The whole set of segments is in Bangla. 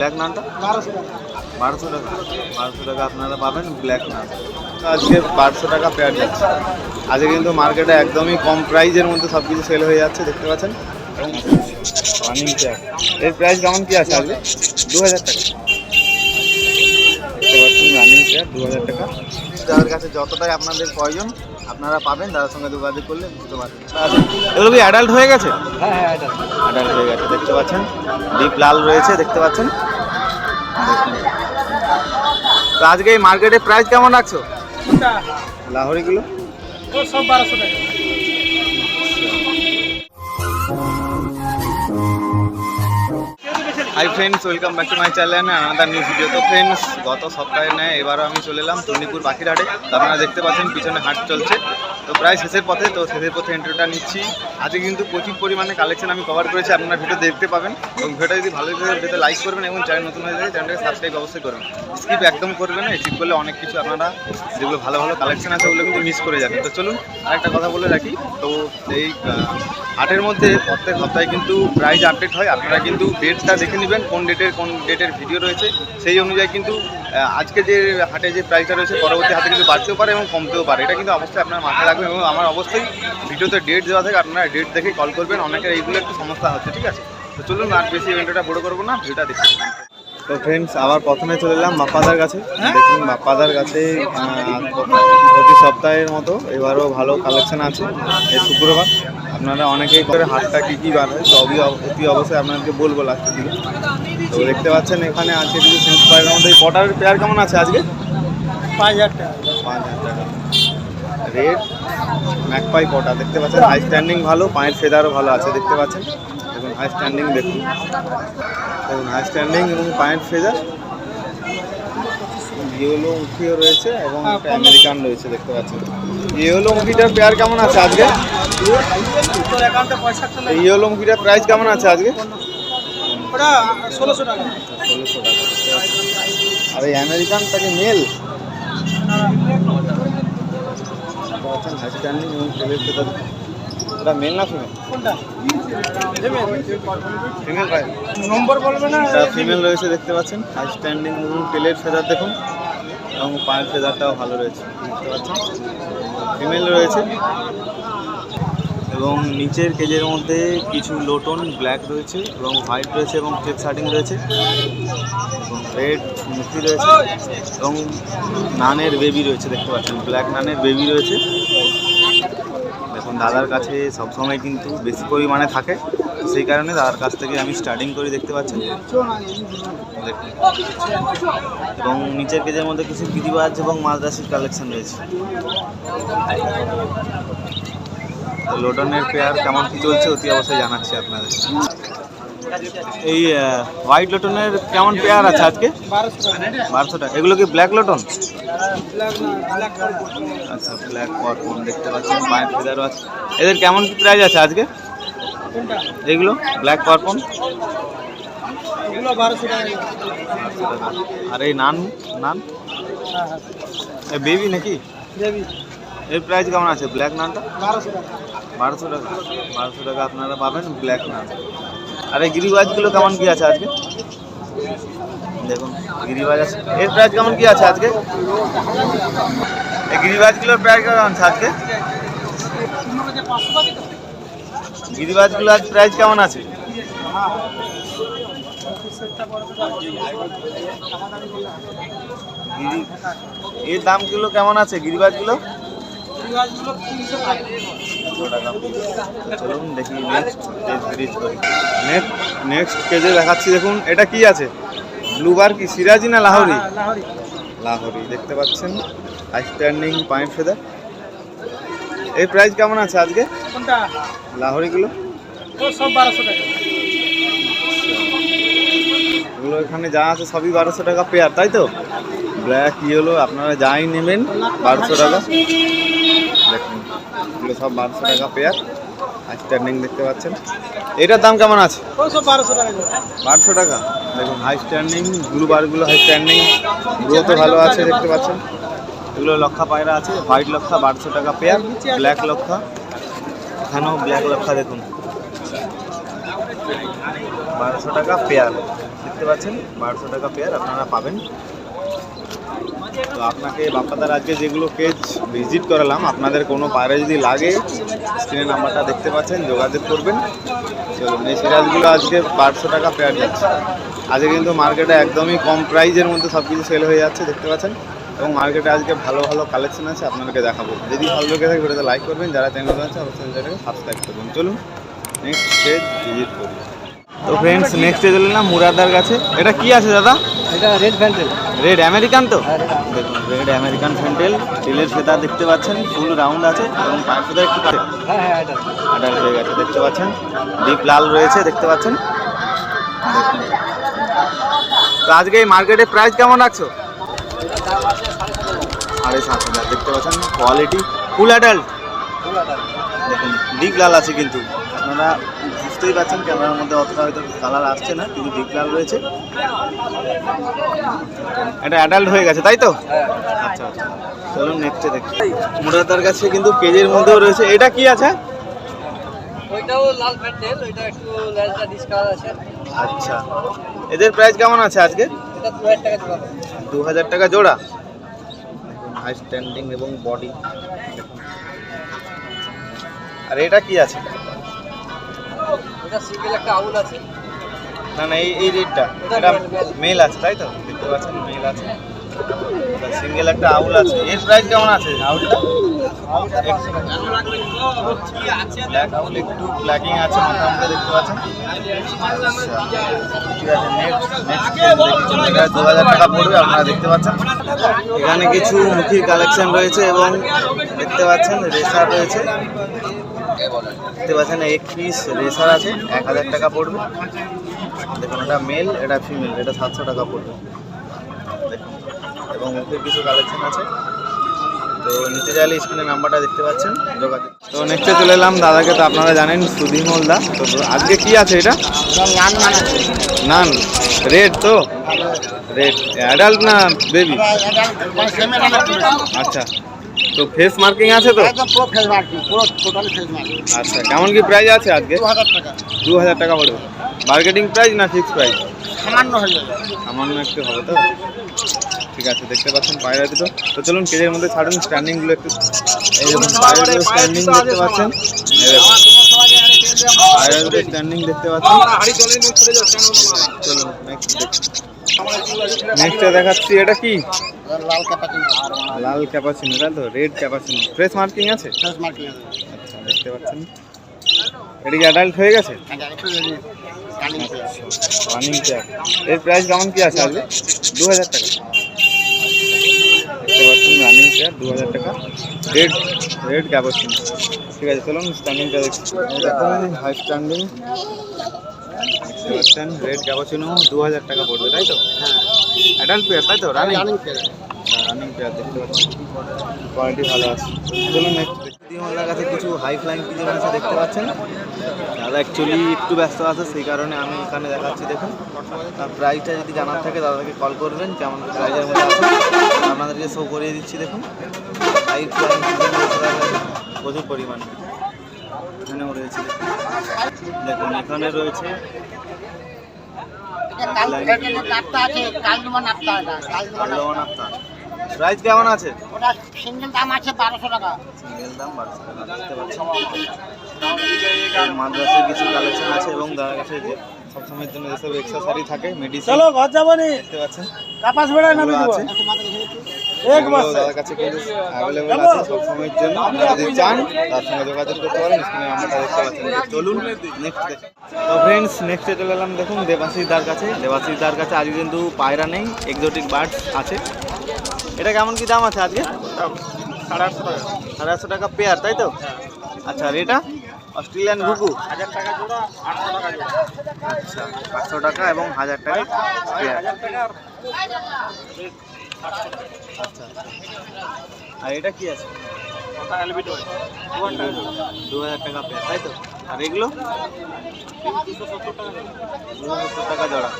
ব্ল্যাক নানটা বারোশো টাকা। বারোশো টাকা আপনারা পাবেন ব্ল্যাক নান আজকে বারোশো টাকা পেয়ার যাচ্ছে। আজকে কিন্তু মার্কেটে একদমই কম প্রাইজের মধ্যে সব কিছু সেল হয়ে যাচ্ছে, দেখতে পাচ্ছেন? রানিং পেয়ার এর প্রাইস কেমন কি আছে আজকে? দু হাজার টাকা। দেখতে পাচ্ছেন রানিং পেয়ার দু হাজার টাকা। যাদের কাছে যতটাই আপনাদের প্রয়োজন আপনারা পাবেন দাদার সঙ্গে যোগাযোগ করলে বুঝতে পারবেন। এগুলো কি অ্যাডাল্ট হয়ে গেছে? হ্যাঁ হ্যাঁ অ্যাডাল্ট হয়ে গেছে দেখতে পাচ্ছেন? ডিপ লাল রয়েছে দেখতে পাচ্ছেন? তো আজকে এই মার্কেটে প্রাইস কেমন রাখছো? লাহোরিগুলো সব বারোশো টাকা। Hi friends welcome back to my channel another new video তো ফ্রেন্ডস গত সপ্তাহে নেয় এবারও আমি চলে এলাম চণ্ডীপুর পাখির হাটে তো আপনারা দেখতে পাচ্ছেন পিছনে হাট চলছে। তো প্রায় শেষের পথে, তো শেষের পথে এন্ট্রিটা নিচ্ছি। আজকে কিন্তু প্রচুর পরিমাণে কালেকশন আমি কভার করেছি, আপনারা ভিডিও দেখতে পাবেন। এবং ভিডিওটা যদি ভালো লাগে ভিডিওতে লাইক করবেন এবং চ্যানেল নতুন হয়ে যায় চ্যানেলটাকে সাবস্ক্রাইব অবশ্যই করবেন। স্কিপ একদম করবেন না স্কিপ করলে অনেক কিছু আপনারা যেগুলো ভালো ভালো কালেকশন আছে, ওগুলো কিন্তু মিস করে যাবেন। তো চলুন, আরেকটা কথা বলে রাখি। তো এই হাটের মধ্যে প্রত্যেক সপ্তাহে কিন্তু প্রাইস আপডেট হয়। আপনারা কিন্তু ডেটটা দেখে নেবেন কোন ডেটের কোন ডেটের ভিডিও রয়েছে। সেই অনুযায়ী কিন্তু আজকে যে হাটে যে প্রাইসটা রয়েছে পরবর্তী হাতে কিন্তু বাড়তেও পারে এবং কমতেও পারে। এটা কিন্তু অবশ্যই আপনার মাথায় রাখবেন এবং আমার অবশ্যই ভিডিওতে ডেট দেওয়া থাকে আপনারা ডেট দেখে কল করবেন। অনেকের এইগুলো একটু সমস্যা হচ্ছে ঠিক আছে? তো চলুন আর বেশি ইভেন্টটা বড় করব না ভিডিওটা দেখতে তো ফ্রেন্ডস আবার প্রথমে চলে এলাম বাপ্পাদার কাছে দেখুন বাপ্পাদার কাছে প্রতি সপ্তাহের মতো এবারও ভালো কালেকশন আছে এই শুক্রবার। আপনারা অনেকেই করে হাটটা কী কী বার হয় তো অতি অবশ্যই আপনাদেরকে বলব লাস্টের দিকে। তো দেখতে পাচ্ছেন এখানে আছে কিছু সেন্স পায়ের মধ্যে কটার পেয়ার কেমন আছে আজকে? পাঁচ হাজার টাকা। পাঁচ হাজার টাকা। রেড ম্যাকপাই কটা দেখতে পাচ্ছেন? হাই স্ট্যান্ডিং ভালো পায়ের ফেদারও ভালো আছে দেখতে পাচ্ছেন? দেখুন হাই স্ট্যান্ডিং দেখুন। দেখুন হাই স্ট্যান্ডিং এবং পায়ের ফেদার। ইয়েলো মুখিও রয়েছে এবং একটা আমেরিকান রয়েছে দেখতে পাচ্ছেন? ইয়েলো মুখিটার পেয়ার কেমন আছে আজকে? ইয়েলো মুখিটার প্রাইস কেমন আছে আজকে? ওটা ষোলোশো টাকা। ষোলোশো টাকা আর এই আমেরিকানটাকে মেল? হাই স্ট্যান্ডিং এবং ওটা মেল না ফিমেল? কোনটা? ফিমেল প্রাইস নম্বর বলবে না? ফিমেল রয়েছে দেখতে পাচ্ছেন। হাই স্ট্যান্ডিং এবং ফেদার দেখুন। এবং পায়ের ফেদারটাও ভালো রয়েছে দেখতে পাচ্ছেন। ফিমেল রয়েছে। এবং নিচের কেজের মধ্যে কিছু লোটন ব্ল্যাক রয়েছে এবং হোয়াইট রয়েছে এবং চেক শার্টিং রয়েছে এবং রেড মুক্তি রয়েছে এবং নানের বেবি রয়েছে, দেখতে পাচ্ছেন। ব্ল্যাক নানের বেবি রয়েছে। এখন দাদার কাছে সবসময় কিন্তু বেশি পরিমাণে থাকে। সেই কারণে দাদার কাছ থেকে আমি স্টার্টিং করি, দেখতে পাচ্ছেন? এবং নিচের কেজের মধ্যে কিছু গিরিবাজ এবং মাদ্রাসির কালেকশন রয়েছে। তো পেয়ার কেমন কি চলছে অতি অবশ্যই জানাচ্ছি আপনাদের। এই হোয়াইট লোটনের কেমন পেয়ার আছে আজকে? বারোশো টাকা। এগুলো কি ব্ল্যাক লোটন আচ্ছা ব্ল্যাক পরপন দেখতে পাচ্ছেন, পায়ের ফেদারও আছে। এদের কেমন কি প্রাইস আছে আজকে? এগুলো ব্ল্যাক পরপন এগুলো বারোশো টাকা আর এই নান নান? বেবি নাকি? দেবি এর প্রাইস কেমন আছে? ব্ল্যাক নানটা বারোশো টাকা। বারোশো টাকা। আপনারা পাবেন ব্ল্যাক নান আর এই গিরিবাজগুলো কেমন কি আছে আজকে? দেখুন গিরিবাজ আছে। এর প্রাইস কেমন কি আছে আজকে? এই গিরিবাজগুলোর প্রাইস কেমন আছে আজকে? গিরিবাজগুলো আজ প্রাইস কেমন আছে? এর দামগুলো কেমন আছে গিরিবাজগুলো চলুন দেখি নেক্সট নেক্সট পেজে দেখাচ্ছি দেখুন এটা কি আছে? ব্লুবার কি সিরাজি না লাহোরি? হ্যাঁ, লাহোরি। দেখতে পাচ্ছেন? স্ট্যান্ডিং পয়েন্ট ফেদার এর প্রাইস কেমন আছে আজকে? কোনটা? লাহোরিগুলো সব বারোশো টাকা। এগুলো এখানে যা আছে সবই বারোশো টাকা পেয়ার তাই তো? ব্ল্যাক ইয়েলো আপনারা যাই নেবেন বারোশো টাকা। এগুলো সব বারোশো টাকা পেয়ার হাই স্ট্যান্ডিং দেখতে পাচ্ছেন। এটার দাম কেমন আছে? বারোশো টাকা বারোশো টাকা। দেখুন হাই স্ট্যান্ডিং ব্লু বারগুলো হাই স্ট্যান্ডিং গ্রোথও ভালো আছে দেখতে পাচ্ছেন। এগুলো লক্ষা পায়রা আছে হোয়াইট লক্ষা বারোশো টাকা পেয়ার ব্ল্যাক লক্ষা। এখানেও ব্ল্যাক লক্ষা দেখুন। বারোশো টাকা পেয়ার দেখতে পাচ্ছেন? বারোশো টাকা পেয়ার আপনারা পাবেন। তো আপনাকে বাপ্পাদার আজকে যেগুলো পেজ ভিজিট করালাম, আপনাদের কোনো পায়রা যদি লাগে স্ক্রিনে নাম্বারটা দেখতে পাচ্ছেন, যোগাযোগ করবেন। চলুন, এই সিরাজগুলো আজকে বারোশো টাকা পেয়ার যাচ্ছে। আজকে কিন্তু মার্কেটে একদমই কম প্রাইজের মধ্যে সব কিছু সেল হয়ে যাচ্ছে, দেখতে পাচ্ছেন? এবং মার্কেটে আজকে ভালো ভালো কালেকশন আছে, আপনাদেরকে দেখাবো। যদি ভালো লেগে থাকে, ভিডিওতে লাইক করবেন। যারা চ্যানেল আছে অবশ্যই চ্যানেলটাকে সাবস্ক্রাইব করবেন। চলুন নেক্সট পেজ ভিজিট করি। তো ফ্রেন্ডস নেক্সট চলে এলাম মুরাদার কাছে। এটা কি আছে, দাদা? এটা রেড প্যান্টেল রেড আমেরিকান তো? হ্যাঁ, দেখুন রেড আমেরিকান ফ্যান্টেল তিলের ফেতা দেখতে পাচ্ছেন ফুল রাউন্ড আছে এবং পায়ের ফেতা একটু কাটে হ্যাঁ হ্যাঁ এটা। আডাল হয়ে গেছে দেখতে পাচ্ছেন? ডিপ লাল রয়েছে দেখতে পাচ্ছেন? তো আজকে এই মার্কেটে প্রাইস কেমন রাখছো? সাড়ে সাত হাজার দেখতে পাচ্ছেন? কোয়ালিটি ফুল অ্যাডাল্ট দেখুন ডিপ লাল আছে কিন্তু। আপনারা বুঝতেই পারছেন ক্যামেরার মধ্যে অতটা হয়তো কালার আসছে না কিন্তু ডিপ লাল রয়েছে। এটা অ্যাডাল্ট হয়ে গেছে তাই তো? আচ্ছা আচ্ছা। চলুন নেক্সটে দেখি। মুরাদার কাছে কিন্তু কেজের মধ্যেও রয়েছে। এটা কি আছে? ওইটাও লাল প্যান্টেল ওইটা একটু লেজটা ডিসকাউন্ট আছে। আচ্ছা। এদের প্রাইস কেমন আছে আজকে? এটা দু হাজার টাকা দিতে হবে টাকা জোড়া? হাই স্ট্যান্ডিং এবং বডি আর এটা কি আছে? ওটা সিঙ্গেল একটা আউল আছে। না না এই এই রেটটা। এটা এটা। মেল আছে তাই তো? দেখতে পাচ্ছেন মেল আছে। সিঙ্গেল একটা আউল আছে। এর প্রাইস কেমন আছে আউলটা ব্ল্যাক আউল একটু ব্ল্যাকিং আছে মাথা দেখতে পাচ্ছেন। আচ্ছা, ঠিক আছে নেক্সট দু হাজার টাকা পড়বে আপনারা দেখতে পাচ্ছেন। এখানে কিছু মুখির কালেকশন রয়েছে এবং দেখতে পাচ্ছেন রেসার রয়েছে। দেখতে পাচ্ছেন এক পিস রেসার আছে এক হাজার টাকা পড়বে। দেখুন এটা মেল এটা ফিমেল এটা সাতশো টাকা পড়বে। দেখুন এবং মুখের কিছু কালেকশন আছে। তো নিতে চাইলে স্ক্রিনে নাম্বারটা দেখতে পাচ্ছেন যোগাযোগ। তো নেক্সটে চলে এলাম দাদাকে তো আপনারা জানেন সুধীমল দা তো আজকে কি আছে এটা? নান। রেড তো? রেড অ্যাডাল্ট না বেবি আচ্ছা। তো ফেস মার্কিং আছে তো? একদম পুরো ফেস মার্কিং পুরো টোটালি ফেস মার্কিং আচ্ছা কেমন কি প্রাইস আছে আজকে? দু হাজার টাকা পড়বে মার্কেটিং প্রাইস না ফিক্স প্রাইস সামান্য হয়ে যাবে। সামান্য একটু হবে তো? ঠিক আছে দেখতে পাচ্ছেন পায়রা দুটো তো চলুন কেজের মধ্যে ছাড়ুন স্ট্যান্ডিংগুলো একটু এই দেখুন পায়রা স্ট্যান্ডিং দেখতে পাচ্ছেন? পায়রা দুটো স্ট্যান্ডিং দেখতে পাচ্ছেন? চলুন নেক্সট দেখাচ্ছি এটা কি? লাল ক্যাপাচিনো লাল ক্যাপাচিনো তাই তো? রেড ক্যাপাচিনো ফ্রেশ মার্কিং আছে? ফেস মার্কিং আছে। আচ্ছা দেখতে পাচ্ছেন। এটা কি অ্যাডাল্ট হয়ে গেছে? রানিং চেয়ারের প্রাইস কেমন কি আছে আজকে? দু হাজার টাকা। দেখতে পাচ্ছেন রানিং চেয়ার দু হাজার টাকা। রেড রেড ক্যাপাচিনো ঠিক আছে চলুন স্ট্যান্ডিংটা দেখছি দেখুন হাই স্ট্যান্ডিং দেখতে পাচ্ছেন রেড ক্যাপাচিনো দু হাজার টাকা পড়বে তাই তো? হ্যাঁ। অ্যাডাল্ট পেয়ার তাই তো? Running culling pair running pair দেখতে পাচ্ছেন কোয়ালিটি ভালো আছে। চলুন কাছে কিছু হাই ফ্লাইং পিজন আছে দেখতে পাচ্ছেন। দাদা অ্যাকচুয়ালি একটু ব্যস্ত আছে সেই কারণে আমি এখানে দেখাচ্ছি দেখুন। তার প্রাইসটা যদি জানার থাকে দাদাকে কল করবেন। কেমন প্রাইজের মধ্যে আছে আপনাদেরকে শো করিয়ে দিচ্ছি দেখুন। হাই ফ্লাইং পিজন প্রচুর পরিমাণে। এখানেও রয়েছে দেখুন। এখানে রয়েছে। প্রাইস কেমন আছে? ওটা সিঙ্গেল দাম আছে বারোশো টাকা। সিঙ্গেল দাম বাড়ছে দেখতে পাচ্ছেন মাদ্রাসের কিছু কালেকশন আছে এবং কাছে যে সবসময়ের জন্য যেসব এক্সেসরি থাকে মেডিসিন ঘর যাব নি। দেখতে পাচ্ছেন। কাপাস বেড়ায় নামিয়ে দেবো। এগুলো দাদার কাছে কিন্তু অ্যাভেলেবেল আছে সবসময়ের জন্য। আপনারা যদি চান তার সঙ্গে যোগাযোগ করতে পারেন স্ক্রিনে নাম্বারটা দেখতে পাচ্ছেন চলুন নেক্সট দেখি। তো ফ্রেন্ডস নেক্সটে চলে এলাম। দেখুন দেবাশিস দার কাছে। দেবাশিস দার কাছে আজকে কিন্তু পায়রা নেই এক্সোটিক বার্ডস আছে। এটা কেমন কি দাম আছে আজকে? সাড়ে আটশো টাকা। সাড়ে আটশো টাকা পেয়ার তাই তো? আচ্ছা আর এটা? অস্ট্রেলিয়ান ঘুঘু। হাজার টাকা জোড়া আটশো টাকা জোড়া। আচ্ছা পাঁচশো টাকা এবং হাজার টাকা পেয়ার আর আচ্ছা আর এটা কি আছে? দু হাজার টাকা পেয়ার তাই তো? আর এগুলো? দুশো সত্তর টাকা। জোড়া।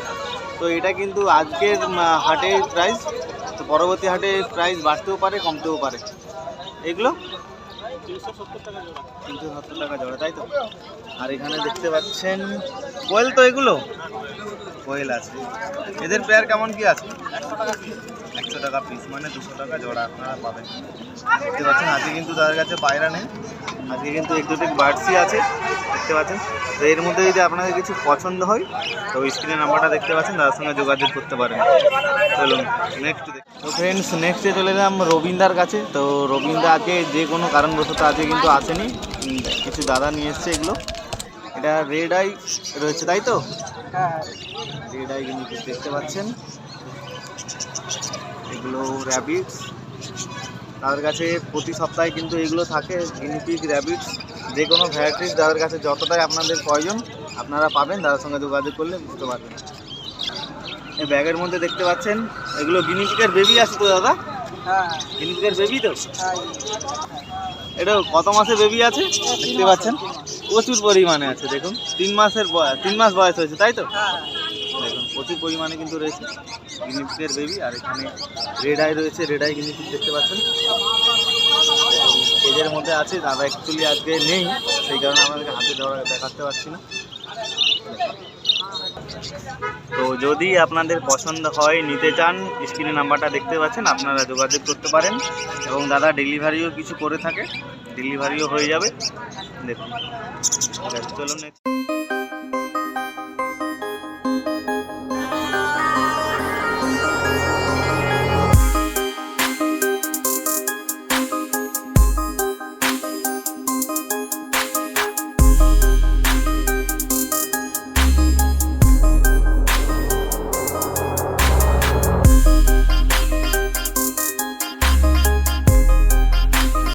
তো এটা কিন্তু আজকের হাটের প্রাইস পরবর্তী হাটে প্রাইস বাড়তেও পারে, কমতেও পারে। এগুলো? তিনশো সত্তর টাকা জোড়া। তাই তো? আর এখানে দেখতে পাচ্ছেন, কোয়েল তো এগুলো? কোয়েল আছে। এদের পেয়ার কেমন কি আছে? একশো টাকা পিস মানে দুশো টাকা জোড়া আপনারা পাবেন। দেখতে পাচ্ছেন আজকে কিন্তু তাদের কাছে পায়রা নেই। আজকে কিন্তু এক্সোটিক বার্ডসই আছে দেখতে পাচ্ছেন। তো এর মধ্যে যদি আপনাদের কিছু পছন্দ হয় তো স্ক্রিনে নাম্বারটা দেখতে পাচ্ছেন তার সঙ্গে যোগাযোগ করতে পারেন। চলুন নেক্সট তো ফ্রেন্ডস নেক্সটে চলে এলাম রবীন্দার কাছে। তো রবীন্দা আজকে যে কোনো কারণবশত আজকে কিন্তু আসেনি। কিছু দাদা নিয়ে এসছে এগুলো। এটা রেড আই রয়েছে তাই তো? হ্যাঁ রেড আই কিন্তু দেখতে পাচ্ছেন। এগুলো র্যাবিটস তাদের কাছে প্রতি সপ্তাহে কিন্তু এগুলো থাকে গিনিপিগ র্যাবিটস যে কোনো ভ্যারাইটিস তাদের কাছে যতটাই আপনাদের প্রয়োজন আপনারা পাবেন তাদের সঙ্গে যোগাযোগ করলে বুঝতে পারবেন। এই ব্যাগের মধ্যে দেখতে পাচ্ছেন এগুলো গিনিপিগের বেবি আছে তো দাদা? হ্যাঁ। গিনিপিগের বেবি তো? হ্যাঁ। এটা কত মাসে বেবি আছে? দেখতে পাচ্ছেন? প্রচুর পরিমাণে আছে দেখুন। তিন মাসের বয়স তিন মাস বয়স হয়েছে তাই তো? হ্যাঁ। প্রচুর পরিমাণে কিন্তু রয়েছে। গিনিপিকের বেবি আর এখানে রেড আই রয়েছে। রেড আই গিনিপিক দেখতে পাচ্ছেন। এদের মধ্যে আছে, দাদা অ্যাকচুয়ালি আজকে নেই, সেই কারণে আমাদেরকে হাতে ধরা, দেখাতে পারছি না। তো যদি আপনাদের পছন্দ হয়, নিতে চান স্ক্রিনে নাম্বারটা দেখতে পাচ্ছেন, আপনারা যোগাযোগ করতে পারেন। এবং দাদা ডেলিভারিও কিছু করে থাকে। ডেলিভারিও হয়ে যাবে। দেখুন। চলুন।